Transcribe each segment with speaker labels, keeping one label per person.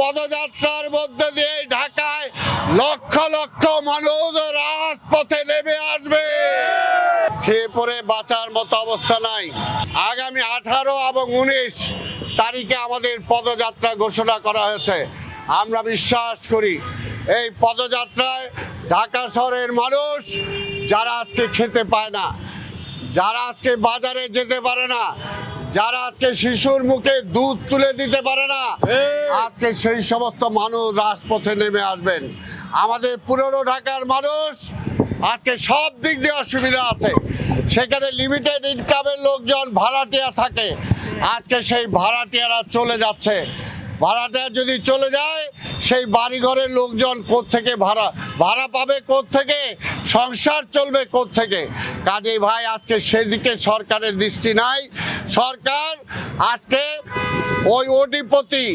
Speaker 1: পদযাত্রার মধ্যে দিয়ে ঢাকায় লক্ষ লক্ষ মানুষ রাজপথে নেমে আসবে। খেয়ে পরে বাঁচার মতো অবস্থা নাই। আগামী আঠারো এবং উনিশ তারিখে আমাদের পদযাত্রা ঘোষণা করা হয়েছে। আমরা বিশ্বাস করি, এই পদযাত্রায় ঢাকা শহরের মানুষ যারা আজকে খেতে পায় না, যারা আজকে বাজারে যেতে পারে না যারা আজকে শিশুর মুখে দুধ তুলে দিতে পারে না আজকে সেই সমস্ত মানুষ রাজপথে নেমে আসবেন। আমাদের পুরনো ঢাকার মানুষ আজকে সব দিক দিয়ে অসুবিধা আছে। সেখানে লিমিটেড ইনকামের লোকজন ভাড়াটিয়া থাকে। আজকে সেই ভাড়াটিয়ারা চলে যাচ্ছে। ভাড়াটিয়া যদি চলে যায়, সেই বাড়িঘরের লোকজন থেকে ভাড়া ভাড়া পাবে থেকে সংসার চলবে থেকে কাজেই ভাই, আজকে সেদিকে সরকারের দৃষ্টি নাই। সরকার আজকে ওই ওডিপতি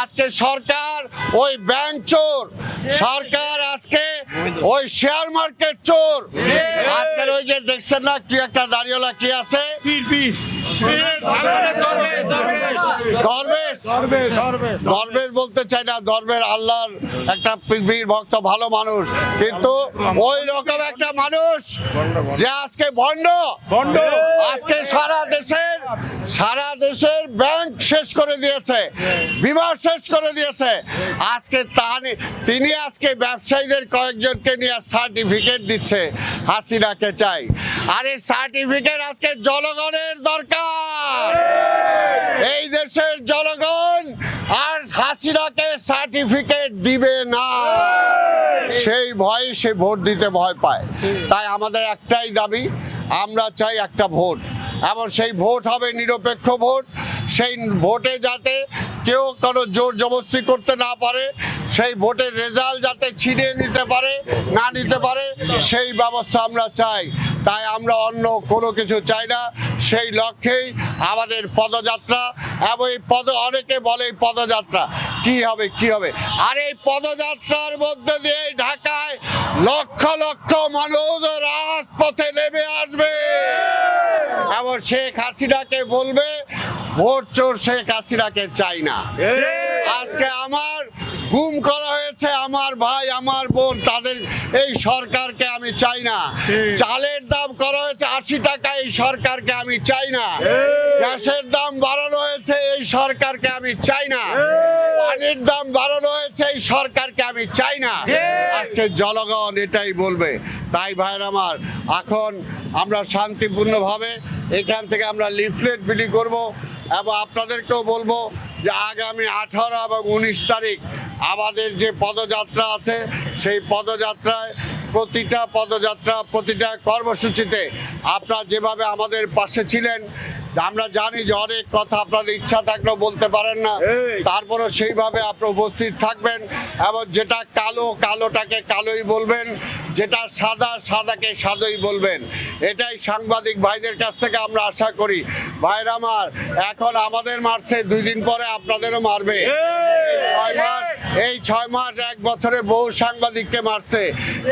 Speaker 1: আজকে সরকার ওই ব্যাংক চোর। সরকার আজকে ওই শেয়ার মার্কেট চোর। আজকের ওই যে দেখছেন না কি একটা দাঁড়িয়েলা কি আছে? বলতে চাই না দরবেশ আল্লাহর একটা বীর ভক্ত ভালো মানুষ। কিন্তু ওই রকম একটা মানুষ যে আজকে ভণ্ড। আজকে সারা দেশের সারা দেশের ব্যাংক শেষ করে দিয়েছে। বিমা শেষ করে দিয়েছে। আজকে তা নি- তিনি আজকে ব্যবসায়ীদের কয়েকজনকে নিয়ে সার্টিফিকেট দিচ্ছে, হাসিনাকে চাই। আর এই সার্টিফিকেট আজকে জনগণের দরকার। এই দেশের জনগণ আর হাসিনাকে সার্টিফিকেট দিবে না। সেই ভয়ে সে ভোট দিতে ভয় পায়। তাই আমাদের একটাই দাবি, আমরা চাই একটা ভোট। এবং সেই ভোট হবে নিরপেক্ষ ভোট। সেই ভোটে যাতে কেউ কোনো জোর জবস্তি করতে না পারে, সেই ভোটের রেজাল্ট যাতে ছিনিয়ে নিতে পারে, না নিতে পারে, সেই ব্যবস্থা আমরা চাই। তাই আমরা অন্য কোনো কিছু চাই না। সেই লক্ষ্যেই আমাদের পদযাত্রা এবং এই পদ, অনেকে বলে এই পদযাত্রা। কি হবে কি হবে? আর এই পদযাত্রার মধ্যে দিয়ে ঢাকায় লক্ষ লক্ষ মানুষ রাজপথে নেমে আসবে। এবং শেখ হাসিনাকে বলবে ভোট চোর শেখ হাসিনাকে চাই না। আজকে আমার গুম করা হয়েছে আমার ভাই আমার বোন তাদের এই সরকারকে আমি চাই না। চালের দাম করা হয়েছে আশি টাকা এই সরকারকে আমি চাই না। গ্যাসের দাম বাড়ানো হয়েছে এই সরকারকে আমি চাই না। পানির দাম বাড়ানো হয়েছে এই সরকারকে আমি চাই না। আজকে জনগণ এটাই বলবে। তাই ভাইর আমার এখন আমরা শান্তিপূর্ণভাবে এখান থেকে আমরা লিফলেট বিলি করব। এবং আপনাদেরকেও বলব যে আগামী আঠারো এবং উনিশ তারিখ আমাদের যে পদযাত্রা আছে, সেই পদযাত্রায় প্রতিটা পদযাত্রা প্রতিটা কর্মসূচিতে আপনারা যেভাবে আমাদের পাশে ছিলেন আমরা জানি যে অনেক কথা আপনাদের ইচ্ছা থাকলেও বলতে পারেন না। তারপরেও সেইভাবে আপনি উপস্থিত থাকবেন এবং যেটা কালো কালোটাকে কালোই বলবেন যেটা সাদা সাদাকে সাদাই বলবেন। এটাই সাংবাদিক ভাইদের কাছ থেকে আমরা আশা করি। ভাইরা আমার এখন আমাদের মারছে দুই দিন পরে আপনাদেরও মারবে। ছয় মাস এই ছয় মাস এক বছরে বহু সাংবাদিককে মারছে।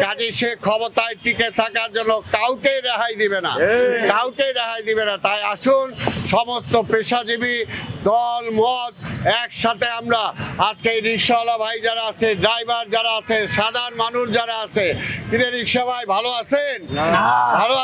Speaker 1: কাজে সে ক্ষমতায় টিকে থাকার জন্য কাউকেই রেহাই দিবে না। কাউকেই রেহাই দিবে না। তাই আসুন সমস্ত পেশাজীবী দল মত একসাথে আমরা আজকে এই রিক্সাওয়ালা ভাই যারা আছে ড্রাইভার যারা আছে সাধারণ মানুষ যারা আছে কিরে রিক্সা ভাই ভালো আছেন? ভালো